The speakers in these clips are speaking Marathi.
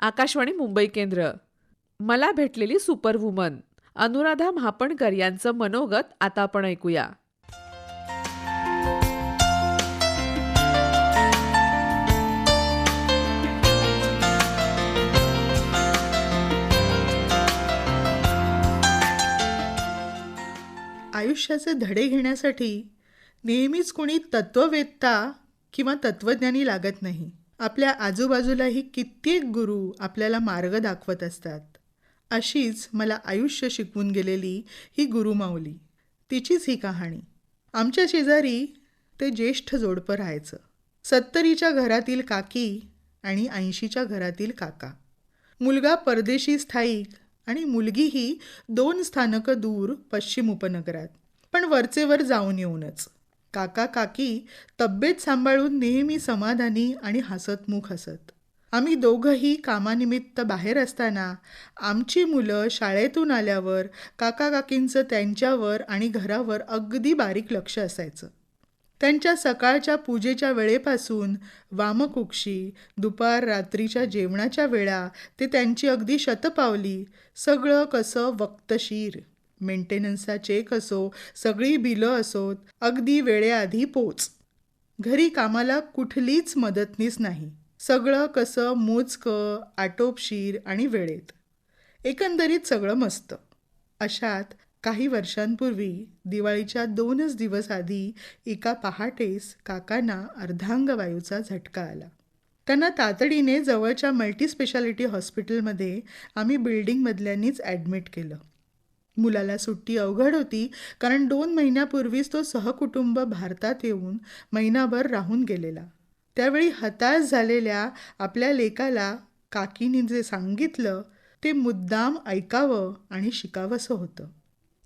आकाशवाणी मुंबई केंद्र. मला भेटलेली सुपरवुमन अनुराधा महापणकर यांचं मनोगत आता आपण ऐकूया. आयुष्याचे धडे घेण्यासाठी नेहमीच कोणी तत्ववेत्ता किंवा तत्वज्ञानी लागत नाही. आपल्या आजूबाजूलाही कित्येक गुरु आपल्याला मार्ग दाखवत असतात. अशीच मला आयुष्य शिकवून गेलेली ही गुरुमाऊली तिचीच ही कहाणी. आमच्या शेजारी ते ज्येष्ठ जोडपं राहायचं. सत्तरीच्या घरातील काकी आणि ऐंशीच्या घरातील काका. मुलगा परदेशी स्थायिक आणि मुलगीही दोन स्थानकं दूर पश्चिम उपनगरात. पण वरचेवर जाऊन येऊनच. काका काकी तब्येत सांभाळून नेहमी समाधानी आणि हसतमुख हसत आम्ही दोघंही कामानिमित्त बाहेर असताना आमची मुलं शाळेतून आल्यावर काका काकींचं त्यांच्यावर आणि घरावर अगदी बारीक लक्ष असायचं. त्यांच्या सकाळच्या पूजेच्या वेळेपासून वामकुक्षी दुपार रात्रीच्या जेवणाच्या वेळा ते त्यांची अगदी शतपावली सगळं कसं वक्तशीर. मेंटेनन्सचा चेक असो सगळी बिलं असोत अगदी वेळेआधी पोच. घरी कामाला कुठलीच मदतनीस नाही. सगळं कसं मोजकं आटोपशीर आणि वेळेत. एकंदरीत सगळं मस्त. अशात काही वर्षांपूर्वी दिवाळीच्या दोनच दिवस आधी एका पहाटेस काकांना अर्धांगवायूचा झटका आला. त्यांना तातडीने जवळच्या मल्टीस्पेशालिटी हॉस्पिटलमध्ये आम्ही बिल्डिंगमधल्यांनीच ॲडमिट केलं. मुलाला सुट्टी अवघड होती कारण दोन महिन्यापूर्वीच तो सहकुटुंब भारतात येऊन महिनाभर राहून गेलेला. त्यावेळी हताश झालेल्या आपल्या लेकाला काकीनी जे सांगितलं ते मुद्दाम ऐकावं आणि शिकावंसं होतं.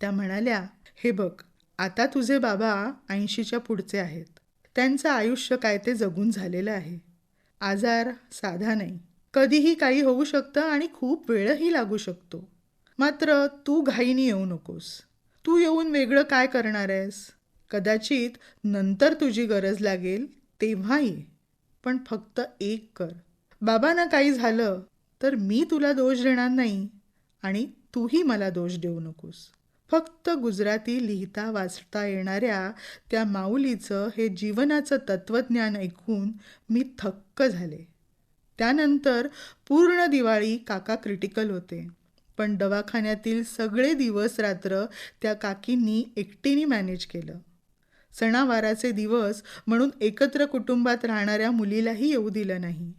त्या म्हणाल्या हे बघ आता तुझे बाबा ऐंशीच्या पुढचे आहेत. त्यांचं आयुष्य काय ते जगून झालेलं आहे. आजार साधा नाही. कधीही काही होऊ शकतं आणि खूप वेळही लागू शकतो. मात्र तू घाईनी येऊ नकोस. तू येऊन वेगळं काय करणार आहेस? कदाचित नंतर तुझी गरज लागेल तेव्हाही. पण फक्त एक कर. बाबांना काही झालं तर मी तुला दोष देणार नाही आणि तूही मला दोष देऊ नकोस. फक्त गुजराती लिहिता वाचता येणाऱ्या त्या माऊलीचं हे जीवनाचं तत्त्वज्ञान ऐकून मी थक्क झाले. त्यानंतर पूर्ण दिवाळी काका क्रिटिकल होते. पण दवाखान्यातील सगळे दिवस रात्र त्या काकींनी एकटीने मॅनेज केलं. सणावाराचे दिवस म्हणून एकत्र कुटुंबात राहणाऱ्या मुलीलाही येऊ दिलं नाही.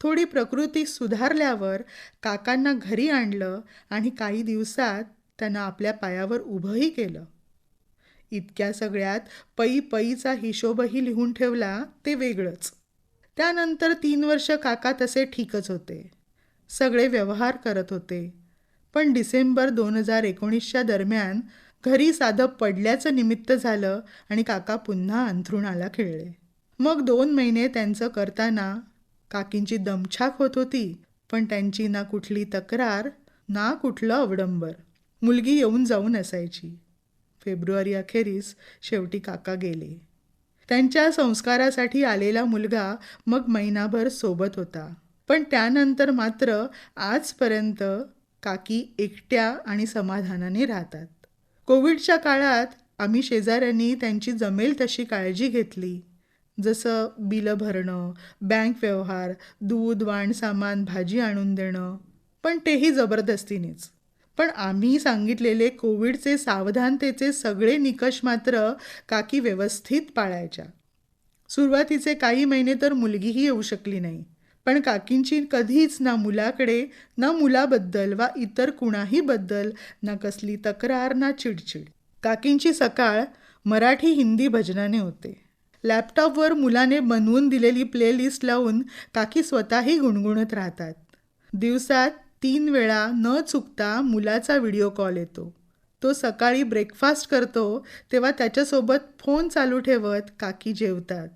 थोडी प्रकृती सुधारल्यावर काकांना घरी आणलं आणि काही दिवसात त्यांना आपल्या पायावर उभंही केलं. इतक्या सगळ्यात पै पैचा हिशोबही लिहून ठेवला ते वेगळंच. त्यानंतर तीन वर्ष काका तसे ठीकच होते. सगळे व्यवहार करत होते. पण डिसेंबर दोन हजार एकोणीसच्या दरम्यान घरी साधं पडल्याचं निमित्त झालं आणि काका पुन्हा अंथरुणाला खेळले. मग दोन महिने त्यांचं करताना काकींची दमछाक होत होती पण त्यांची ना कुठली तक्रार ना कुठलं अवडंबर. मुलगी येऊन जाऊन असायची. फेब्रुवारी अखेरीस शेवटी काका गेले. त्यांच्या संस्कारासाठी आलेला मुलगा मग महिनाभर सोबत होता. पण त्यानंतर मात्र आजपर्यंत काकी एकट्या आणि समाधानाने राहतात. कोविडच्या काळात आम्ही शेजाऱ्यांनी त्यांची जमेल तशी काळजी घेतली. जसं बिलं भरणं बँक व्यवहार दूध वाण सामान भाजी आणून देणं. पण तेही जबरदस्तीनेच. पण आम्ही सांगितलेले कोविडचे सावधानतेचे सगळे निकष मात्र काकी व्यवस्थित पाळायच्या. सुरुवातीचे काही महिने तर मुलगीही येऊ शकली नाही. पण काकींची कधीच ना मुलाकडे ना मुलाबद्दल वा इतर कुणाहीबद्दल ना कसली तक्रार ना चिडचिड. काकींची सकाळ मराठी हिंदी भजनाने होते. लॅपटॉपवर मुलाने बनवून दिलेली प्लेलिस्ट लावून काकी स्वतःही गुणगुणत राहतात. दिवसात तीन वेळा न चुकता मुलाचा व्हिडिओ कॉल येतो. तो सकाळी ब्रेकफास्ट करतो तेव्हा त्याच्यासोबत फोन चालू ठेवत काकी जेवतात.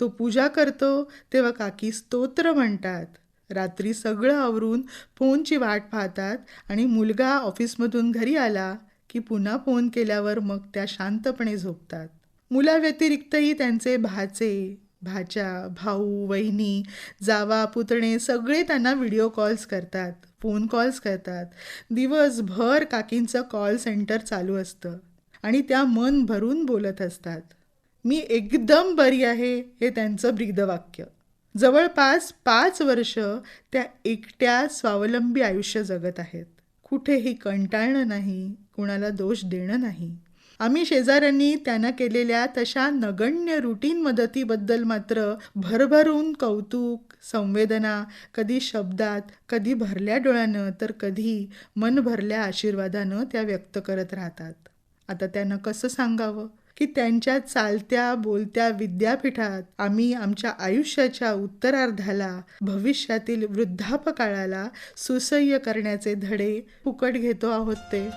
तो पूजा करतो तेव्हा काकी स्तोत्र म्हणतात. रात्री सगळं आवरून फोनची वाट पाहतात आणि मुलगा ऑफिसमधून घरी आला की पुन्हा फोन केल्यावर मग त्या शांतपणे झोपतात. मुलाव्यतिरिक्तही त्यांचे भाचे भाच्या भाऊ वहिनी जावा पुतणे सगळे त्यांना व्हिडिओ कॉल्स करतात फोन कॉल्स करतात. दिवसभर काकींचं कॉल सेंटर चालू असतं आणि त्या मन भरून बोलत असतात. मी एकदम बरी आहे हे त्यांचं ब्रीदवाक्य. जवळपास पाच वर्ष त्या एकट्या स्वावलंबी आयुष्य जगत आहेत. कुठेही कंटाळणं नाही कुणाला दोष देणं नाही. आम्ही शेजाऱ्यांनी त्यांना केलेल्या तशा नगण्य रुटीन मदतीबद्दल मात्र भरभरून कौतुक संवेदना कधी शब्दात कधी भरल्या डोळ्यानं तर कधी मन भरल्या आशीर्वादानं त्या व्यक्त करत राहतात. आता त्यांना कसं सांगावं? की त्यांच्या चालत्या बोलत्या विद्यापीठात आम्ही आमच्या आयुष्याच्या उत्तरार्धाला भविष्यातील वृद्धापकाळाला सुसह्य करण्याचे धडे फुकट घेतो आहोत ते.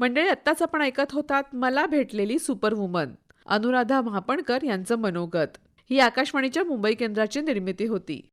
मंडळी आत्ताच आपण ऐकत होतात मला भेटलेली सुपरवुमन. अनुराधा महापणकर यांचं मनोगत. ही आकाशवाणीच्या मुंबई केंद्राची निर्मिती होती.